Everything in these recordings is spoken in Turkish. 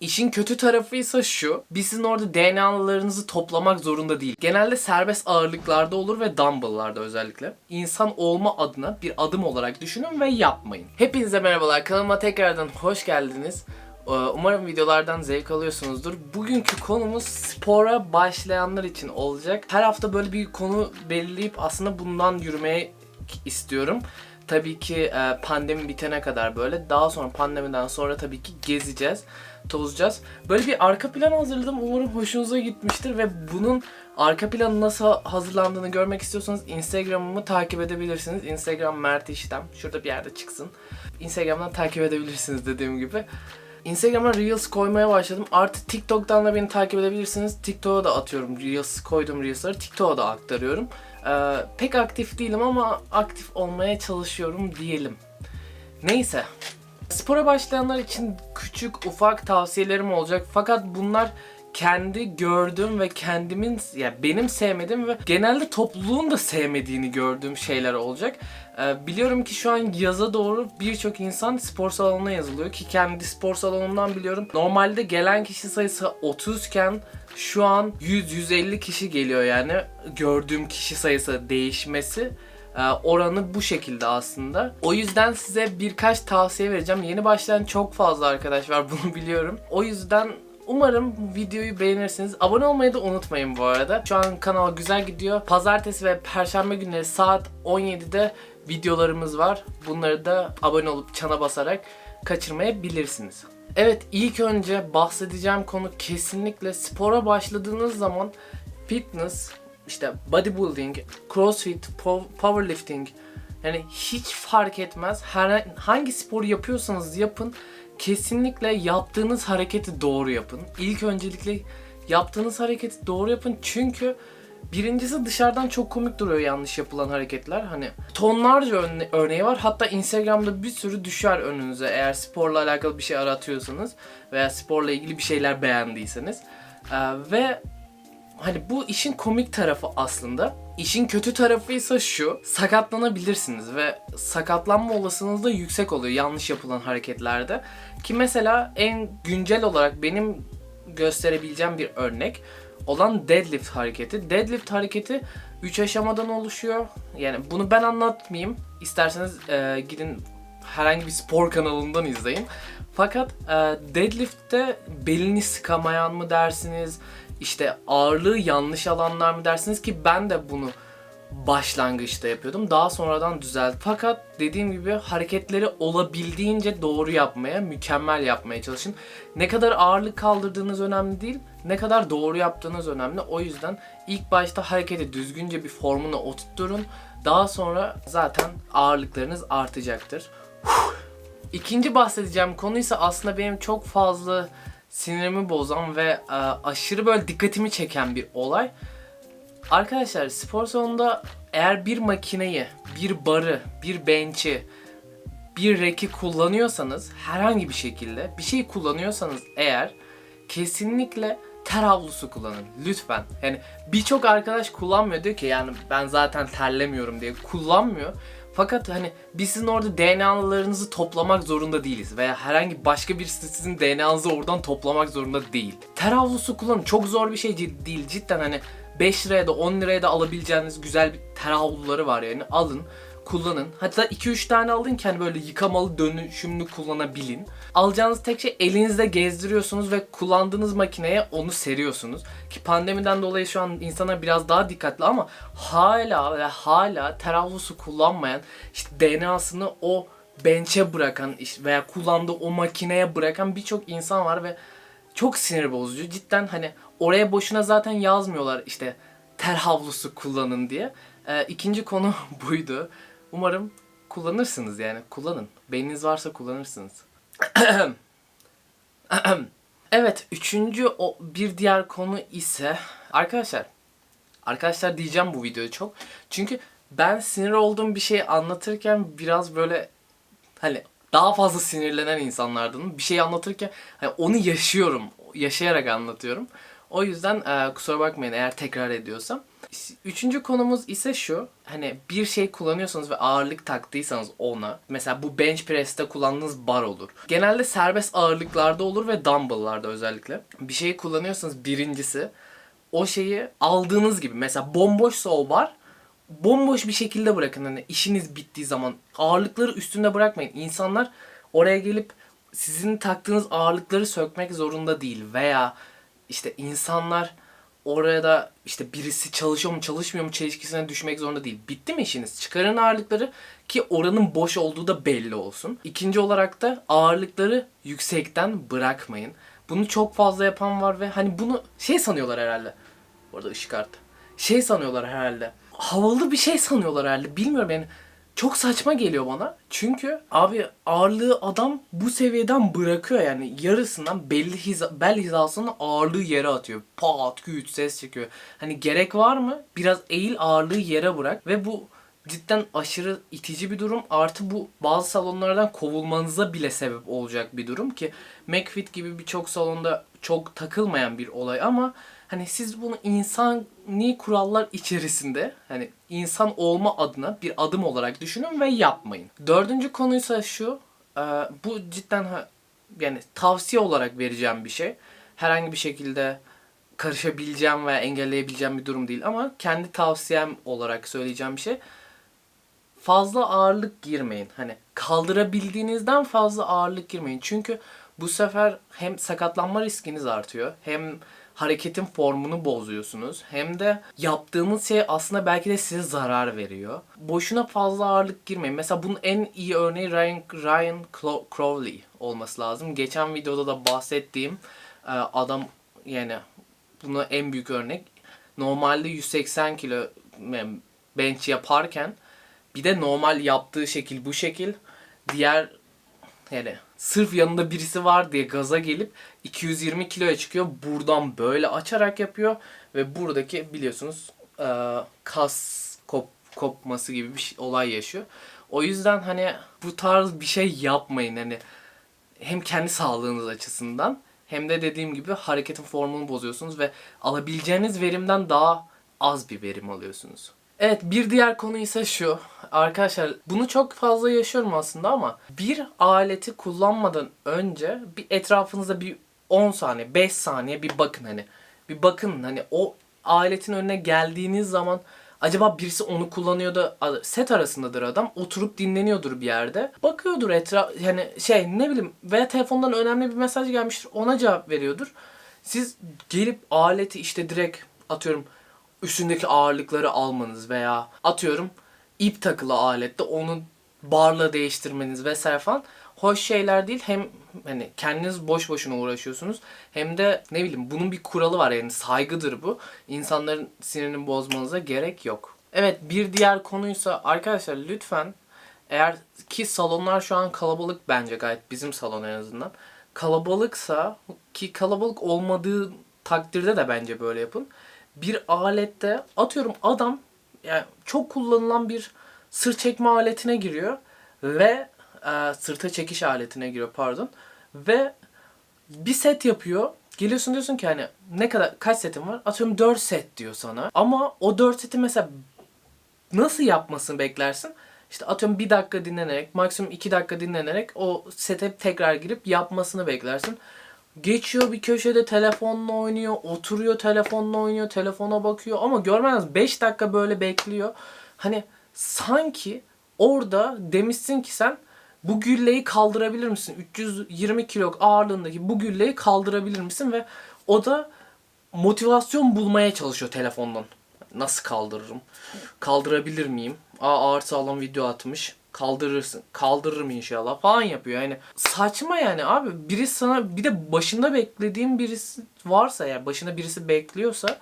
İşin kötü tarafı ise şu. Biz sizin orada DNA'larınızı toplamak zorunda değil. Genelde serbest ağırlıklarda olur ve dumbbell'larda özellikle. İnsan olma adına bir adım olarak düşünün ve yapmayın. Hepinize merhabalar. Kanalıma tekrardan hoş geldiniz. Ee, Umarım videolardan zevk alıyorsunuzdur. Bugünkü konumuz spora başlayanlar için olacak. Her hafta böyle bir konu belirleyip aslında bundan yürümeye istiyorum. Tabii ki e, pandemi bitene kadar böyle. Daha sonra pandemiden sonra tabii ki gezeceğiz, tozacağız. Böyle bir arka plan hazırladım. Umarım hoşunuza gitmiştir ve bunun arka planı nasıl hazırlandığını görmek istiyorsanız Instagram'ımı takip edebilirsiniz. Instagram Mert İşlem. Şurada bir yerde çıksın. Instagram'dan takip edebilirsiniz dediğim gibi. Instagram'a Reels koymaya başladım. Artı TikTok'tan da beni takip edebilirsiniz. TikTok'a da atıyorum Reels, koydum Reels'ları. TikTok'a da aktarıyorum. Ee, pek aktif değilim ama aktif olmaya çalışıyorum diyelim. Neyse. Spora başlayanlar için küçük ufak tavsiyelerim olacak. Fakat bunlar kendi gördüğüm ve kendimin ya benim sevmediğim ve genelde topluluğun da sevmediğini gördüğüm şeyler olacak. Ee, biliyorum ki şu an yaza doğru birçok insan spor salonuna yazılıyor ki kendi spor salonumdan biliyorum. Normalde gelen kişi sayısı 30 iken şu an 100-150 kişi geliyor yani gördüğüm kişi sayısı değişmesi e, oranı bu şekilde aslında. O yüzden size birkaç tavsiye vereceğim. Yeni başlayan çok fazla arkadaş var bunu biliyorum. O yüzden Umarım videoyu beğenirsiniz. Abone olmayı da unutmayın bu arada. Şu an kanal güzel gidiyor. Pazartesi ve perşembe günleri saat 17'de videolarımız var. Bunları da abone olup çana basarak kaçırmayabilirsiniz. Evet ilk önce bahsedeceğim konu kesinlikle spora başladığınız zaman fitness, işte bodybuilding, crossfit, po- powerlifting yani hiç fark etmez. Her, hangi spor yapıyorsanız yapın kesinlikle yaptığınız hareketi doğru yapın. İlk öncelikle yaptığınız hareketi doğru yapın çünkü Birincisi dışarıdan çok komik duruyor yanlış yapılan hareketler. Hani tonlarca örne- örneği var. Hatta Instagram'da bir sürü düşer önünüze eğer sporla alakalı bir şey aratıyorsanız veya sporla ilgili bir şeyler beğendiyseniz. Ee, ve hani bu işin komik tarafı aslında. İşin kötü tarafı ise şu. Sakatlanabilirsiniz ve sakatlanma olasılığınız da yüksek oluyor yanlış yapılan hareketlerde. Ki mesela en güncel olarak benim gösterebileceğim bir örnek olan deadlift hareketi. Deadlift hareketi 3 aşamadan oluşuyor. Yani bunu ben anlatmayayım. İsterseniz e, gidin herhangi bir spor kanalından izleyin. Fakat e, deadlift'te belini sıkamayan mı dersiniz? İşte ağırlığı yanlış alanlar mı dersiniz ki ben de bunu başlangıçta yapıyordum. Daha sonradan düzeldi. Fakat dediğim gibi hareketleri olabildiğince doğru yapmaya, mükemmel yapmaya çalışın. Ne kadar ağırlık kaldırdığınız önemli değil, ne kadar doğru yaptığınız önemli. O yüzden ilk başta hareketi düzgünce bir formuna oturtturun. Daha sonra zaten ağırlıklarınız artacaktır. İkinci bahsedeceğim konu ise aslında benim çok fazla sinirimi bozan ve e, aşırı böyle dikkatimi çeken bir olay. Arkadaşlar spor salonunda eğer bir makineyi, bir barı, bir bench'i, bir reki kullanıyorsanız herhangi bir şekilde bir şey kullanıyorsanız eğer kesinlikle ter havlusu kullanın lütfen. Yani birçok arkadaş kullanmıyor diyor ki yani ben zaten terlemiyorum diye kullanmıyor. Fakat hani biz sizin orada DNA'larınızı toplamak zorunda değiliz veya herhangi başka birisi sizin DNA'nızı oradan toplamak zorunda değil. Ter havlusu kullanın. Çok zor bir şey değil cidden hani 5 liraya da 10 liraya da alabileceğiniz güzel bir ter var yani alın kullanın. Hatta 2-3 tane alın ki hani böyle yıkamalı dönüşümlü kullanabilin. Alacağınız tek şey elinizde gezdiriyorsunuz ve kullandığınız makineye onu seriyorsunuz. Ki pandemiden dolayı şu an insanlar biraz daha dikkatli ama hala ve hala ter havlusu kullanmayan işte DNA'sını o bench'e bırakan veya kullandığı o makineye bırakan birçok insan var ve çok sinir bozucu. Cidden hani oraya boşuna zaten yazmıyorlar işte ter havlusu kullanın diye. Ee, ikinci konu buydu. Umarım kullanırsınız yani. Kullanın. Beyniniz varsa kullanırsınız. evet, üçüncü o bir diğer konu ise arkadaşlar. Arkadaşlar diyeceğim bu videoyu çok. Çünkü ben sinir olduğum bir şeyi anlatırken biraz böyle hani daha fazla sinirlenen insanlardanım. Bir şey anlatırken hani onu yaşıyorum. Yaşayarak anlatıyorum. O yüzden e, kusura bakmayın eğer tekrar ediyorsam. Üçüncü konumuz ise şu. Hani bir şey kullanıyorsanız ve ağırlık taktıysanız ona. Mesela bu bench press'te kullandığınız bar olur. Genelde serbest ağırlıklarda olur ve dumbbell'larda özellikle. Bir şeyi kullanıyorsanız birincisi o şeyi aldığınız gibi. Mesela bomboşsa o bar bomboş bir şekilde bırakın. Hani işiniz bittiği zaman ağırlıkları üstünde bırakmayın. İnsanlar oraya gelip sizin taktığınız ağırlıkları sökmek zorunda değil veya işte insanlar orada işte birisi çalışıyor mu çalışmıyor mu çelişkisine düşmek zorunda değil. Bitti mi işiniz? Çıkarın ağırlıkları ki oranın boş olduğu da belli olsun. İkinci olarak da ağırlıkları yüksekten bırakmayın. Bunu çok fazla yapan var ve hani bunu şey sanıyorlar herhalde. Bu arada ışık arttı. Şey sanıyorlar herhalde. Havalı bir şey sanıyorlar herhalde. Bilmiyorum yani. Çok saçma geliyor bana. Çünkü abi ağırlığı adam bu seviyeden bırakıyor yani yarısından belli hiza, bel hizasının ağırlığı yere atıyor. Pat küt ses çıkıyor. Hani gerek var mı? Biraz eğil ağırlığı yere bırak ve bu cidden aşırı itici bir durum. Artı bu bazı salonlardan kovulmanıza bile sebep olacak bir durum ki McFit gibi birçok salonda çok takılmayan bir olay ama hani siz bunu insani kurallar içerisinde hani insan olma adına bir adım olarak düşünün ve yapmayın. Dördüncü konuysa şu. e, Bu cidden yani tavsiye olarak vereceğim bir şey. Herhangi bir şekilde karışabileceğim veya engelleyebileceğim bir durum değil ama kendi tavsiyem olarak söyleyeceğim bir şey fazla ağırlık girmeyin. Hani kaldırabildiğinizden fazla ağırlık girmeyin. Çünkü bu sefer hem sakatlanma riskiniz artıyor hem hareketin formunu bozuyorsunuz hem de yaptığınız şey aslında belki de size zarar veriyor. Boşuna fazla ağırlık girmeyin. Mesela bunun en iyi örneği Ryan, Ryan Crowley olması lazım. Geçen videoda da bahsettiğim e, adam yani buna en büyük örnek. Normalde 180 kilo bench yaparken bir de normal yaptığı şekil bu şekil. Diğer yani sırf yanında birisi var diye gaza gelip 220 kiloya çıkıyor. Buradan böyle açarak yapıyor ve buradaki biliyorsunuz e, kas kop, kopması gibi bir şey- olay yaşıyor. O yüzden hani bu tarz bir şey yapmayın hani hem kendi sağlığınız açısından hem de dediğim gibi hareketin formunu bozuyorsunuz ve alabileceğiniz verimden daha az bir verim alıyorsunuz. Evet bir diğer konu ise şu. Arkadaşlar bunu çok fazla yaşıyorum aslında ama bir aleti kullanmadan önce bir etrafınıza bir 10 saniye 5 saniye bir bakın hani. Bir bakın hani o aletin önüne geldiğiniz zaman acaba birisi onu kullanıyor da set arasındadır adam oturup dinleniyordur bir yerde. Bakıyordur etraf yani şey ne bileyim veya telefondan önemli bir mesaj gelmiştir ona cevap veriyordur. Siz gelip aleti işte direkt atıyorum üstündeki ağırlıkları almanız veya atıyorum ip takılı alette onu barla değiştirmeniz vesaire falan hoş şeyler değil. Hem hani kendiniz boş boşuna uğraşıyorsunuz hem de ne bileyim bunun bir kuralı var yani saygıdır bu. İnsanların sinirini bozmanıza gerek yok. Evet bir diğer konuysa arkadaşlar lütfen eğer ki salonlar şu an kalabalık bence gayet bizim salon en azından. Kalabalıksa ki kalabalık olmadığı takdirde de bence böyle yapın. Bir alette atıyorum adam yani çok kullanılan bir sırt çekme aletine giriyor ve e, sırta çekiş aletine giriyor pardon ve bir set yapıyor. Geliyorsun diyorsun ki hani ne kadar kaç setin var? Atıyorum 4 set diyor sana. Ama o 4 seti mesela nasıl yapmasını beklersin? İşte atıyorum bir dakika dinlenerek, maksimum iki dakika dinlenerek o sete tekrar girip yapmasını beklersin. Geçiyor bir köşede telefonla oynuyor, oturuyor telefonla oynuyor, telefona bakıyor ama görmez 5 dakika böyle bekliyor. Hani sanki orada demişsin ki sen bu gülleyi kaldırabilir misin? 320 kilo ağırlığındaki bu gülleyi kaldırabilir misin? Ve o da motivasyon bulmaya çalışıyor telefondan. Nasıl kaldırırım? Kaldırabilir miyim? Aa ağır sağlam video atmış. Kaldırırsın. Kaldırırım inşallah falan yapıyor. Yani saçma yani abi. Birisi sana bir de başında beklediğin birisi varsa yani başında birisi bekliyorsa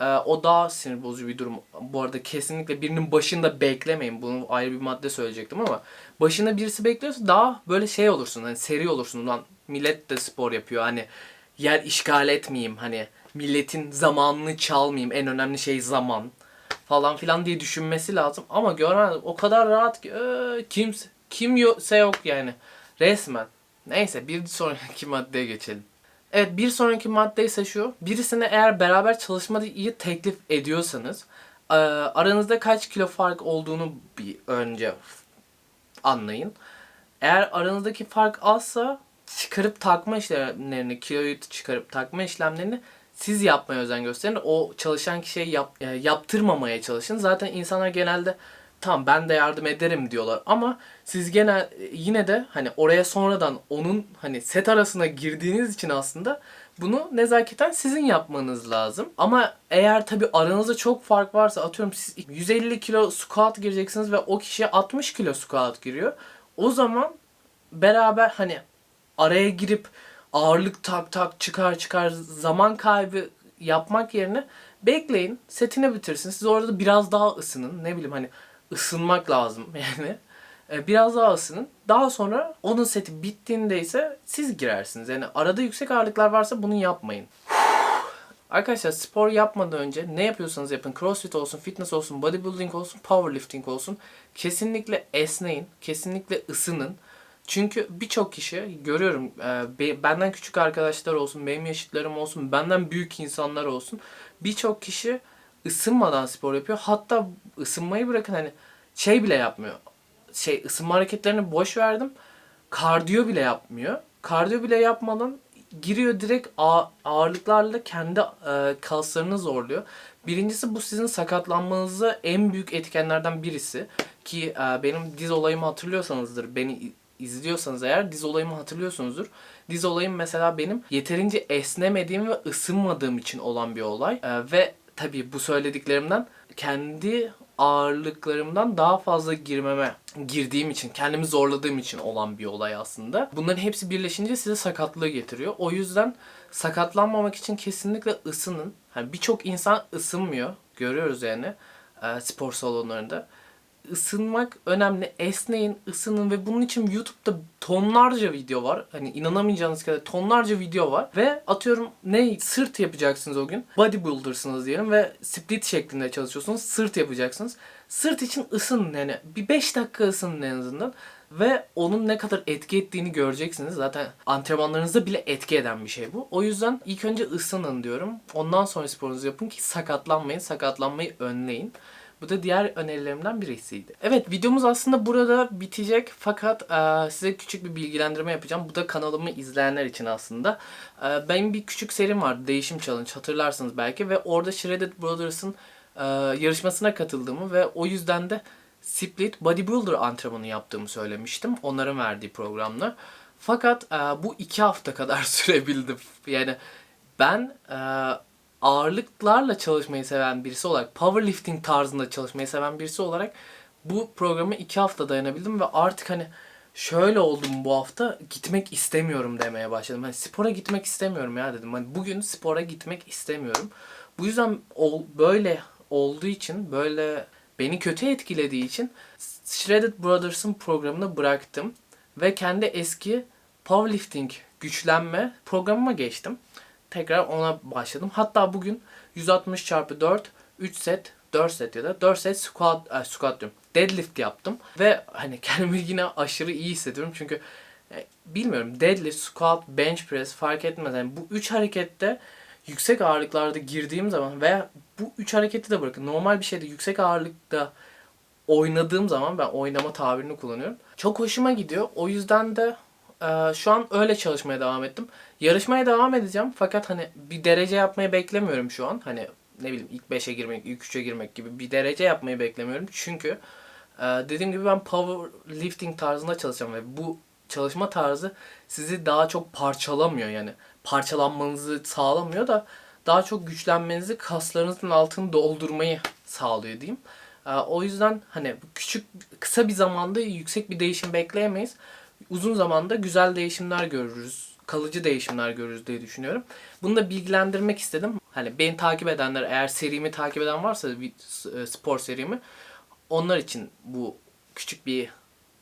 e, o daha sinir bozucu bir durum. Bu arada kesinlikle birinin başında beklemeyin. Bunu ayrı bir madde söyleyecektim ama başında birisi bekliyorsa daha böyle şey olursun. Hani seri olursun. Ulan millet de spor yapıyor. Hani yer işgal etmeyeyim. Hani milletin zamanını çalmayayım. En önemli şey zaman falan filan diye düşünmesi lazım. Ama görmez o kadar rahat ki ee, kimse kimse yok yani. Resmen. Neyse bir sonraki maddeye geçelim. Evet bir sonraki madde ise şu. Birisine eğer beraber çalışmayı teklif ediyorsanız e, aranızda kaç kilo fark olduğunu bir önce anlayın. Eğer aranızdaki fark azsa çıkarıp takma işlemlerini, kiloyu çıkarıp takma işlemlerini siz yapmaya özen gösterin. O çalışan kişiye yap, e, yaptırmamaya çalışın. Zaten insanlar genelde tamam ben de yardım ederim diyorlar ama siz gene yine de hani oraya sonradan onun hani set arasına girdiğiniz için aslında bunu nezaketen sizin yapmanız lazım. Ama eğer tabi aranızda çok fark varsa atıyorum siz 150 kilo squat gireceksiniz ve o kişiye 60 kilo squat giriyor. O zaman beraber hani araya girip ağırlık tak tak çıkar çıkar zaman kaybı yapmak yerine bekleyin setini bitirsin. Siz orada biraz daha ısının. Ne bileyim hani ısınmak lazım yani. E, Biraz daha ısının. Daha sonra onun seti bittiğinde ise siz girersiniz. Yani arada yüksek ağırlıklar varsa bunu yapmayın. Arkadaşlar spor yapmadan önce ne yapıyorsanız yapın. Crossfit olsun, fitness olsun, bodybuilding olsun, powerlifting olsun. Kesinlikle esneyin. Kesinlikle ısının. Çünkü birçok kişi görüyorum e, be- benden küçük arkadaşlar olsun, benim yaşıtlarım olsun, benden büyük insanlar olsun. Birçok kişi ısınmadan spor yapıyor. Hatta ısınmayı bırakın hani şey bile yapmıyor. Şey ısınma hareketlerini boş verdim. Kardiyo bile yapmıyor. Kardiyo bile yapmadan giriyor direkt ağ- ağırlıklarla kendi e, kaslarını zorluyor. Birincisi bu sizin sakatlanmanızı en büyük etkenlerden birisi. Ki e, benim diz olayımı hatırlıyorsanızdır. Beni izliyorsanız eğer diz olayımı hatırlıyorsunuzdur. Diz olayım mesela benim yeterince esnemediğim ve ısınmadığım için olan bir olay. E, ve tabii bu söylediklerimden kendi ağırlıklarımdan daha fazla girmeme girdiğim için, kendimi zorladığım için olan bir olay aslında. Bunların hepsi birleşince size sakatlığı getiriyor. O yüzden sakatlanmamak için kesinlikle ısının. Hani birçok insan ısınmıyor. Görüyoruz yani e, spor salonlarında. Isınmak önemli. Esneyin, ısının ve bunun için YouTube'da tonlarca video var. Hani inanamayacağınız kadar tonlarca video var. Ve atıyorum ne sırt yapacaksınız o gün. Bodybuilder'sınız diyelim ve split şeklinde çalışıyorsunuz. Sırt yapacaksınız. Sırt için ısının yani. Bir 5 dakika ısının en azından. Ve onun ne kadar etki ettiğini göreceksiniz. Zaten antrenmanlarınızda bile etki eden bir şey bu. O yüzden ilk önce ısının diyorum. Ondan sonra sporunuzu yapın ki sakatlanmayın. Sakatlanmayı önleyin. Bu da diğer önerilerimden birisiydi. Evet videomuz aslında burada bitecek fakat e, size küçük bir bilgilendirme yapacağım. Bu da kanalımı izleyenler için aslında. E, benim bir küçük serim vardı Değişim Challenge hatırlarsınız belki ve orada Shredded Brothers'ın e, yarışmasına katıldığımı ve o yüzden de split bodybuilder antrenmanı yaptığımı söylemiştim. Onların verdiği programla. Fakat e, bu iki hafta kadar sürebildi. Yani ben e, ağırlıklarla çalışmayı seven birisi olarak, powerlifting tarzında çalışmayı seven birisi olarak bu programı iki hafta dayanabildim ve artık hani şöyle oldum bu hafta gitmek istemiyorum demeye başladım. Hani spora gitmek istemiyorum ya dedim. Hani bugün spora gitmek istemiyorum. Bu yüzden ol, böyle olduğu için, böyle beni kötü etkilediği için Shredded Brothers'ın programını bıraktım ve kendi eski powerlifting güçlenme programıma geçtim. Tekrar ona başladım. Hatta bugün 160 çarpı 4 3 set 4 set ya da 4 set squat, e, squat diyorum. Deadlift yaptım. Ve hani kendimi yine aşırı iyi hissediyorum. Çünkü e, bilmiyorum deadlift, squat, bench press fark etmez. Yani bu 3 harekette yüksek ağırlıklarda girdiğim zaman veya bu 3 hareketi de bırakın. Normal bir şeyde yüksek ağırlıkta oynadığım zaman ben oynama tabirini kullanıyorum. Çok hoşuma gidiyor. O yüzden de e, şu an öyle çalışmaya devam ettim. Yarışmaya devam edeceğim fakat hani bir derece yapmayı beklemiyorum şu an. Hani ne bileyim ilk 5'e girmek, ilk 3'e girmek gibi bir derece yapmayı beklemiyorum. Çünkü e, dediğim gibi ben powerlifting tarzında çalışacağım ve bu çalışma tarzı sizi daha çok parçalamıyor yani. Parçalanmanızı sağlamıyor da daha çok güçlenmenizi, kaslarınızın altını doldurmayı sağlıyor diyeyim. E, o yüzden hani küçük kısa bir zamanda yüksek bir değişim bekleyemeyiz. Uzun zamanda güzel değişimler görürüz. Kalıcı değişimler görürüz diye düşünüyorum. Bunu da bilgilendirmek istedim. Hani beni takip edenler eğer serimi takip eden varsa e, spor serimi onlar için bu küçük bir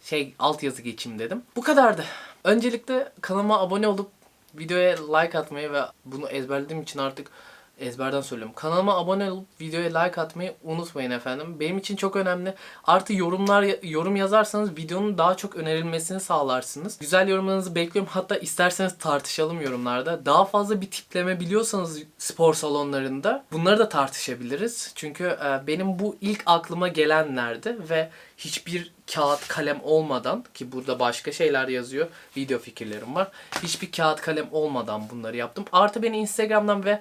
şey altyazı geçeyim dedim. Bu kadardı. Öncelikle kanalıma abone olup videoya like atmayı ve bunu ezberlediğim için artık ezberden söylüyorum. Kanalıma abone olup videoya like atmayı unutmayın efendim. Benim için çok önemli. Artı yorumlar yorum yazarsanız videonun daha çok önerilmesini sağlarsınız. Güzel yorumlarınızı bekliyorum. Hatta isterseniz tartışalım yorumlarda. Daha fazla bir tipleme biliyorsanız spor salonlarında bunları da tartışabiliriz. Çünkü e, benim bu ilk aklıma gelenlerdi ve hiçbir kağıt kalem olmadan ki burada başka şeyler yazıyor. Video fikirlerim var. Hiçbir kağıt kalem olmadan bunları yaptım. Artı beni Instagram'dan ve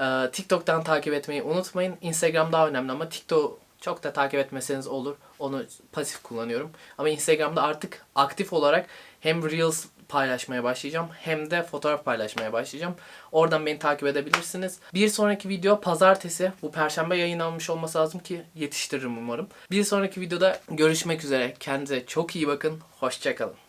ee, TikTok'tan takip etmeyi unutmayın. Instagram daha önemli ama TikTok çok da takip etmeseniz olur. Onu pasif kullanıyorum. Ama Instagram'da artık aktif olarak hem Reels paylaşmaya başlayacağım hem de fotoğraf paylaşmaya başlayacağım. Oradan beni takip edebilirsiniz. Bir sonraki video pazartesi. Bu perşembe yayınlanmış olması lazım ki yetiştiririm umarım. Bir sonraki videoda görüşmek üzere. Kendinize çok iyi bakın. Hoşçakalın.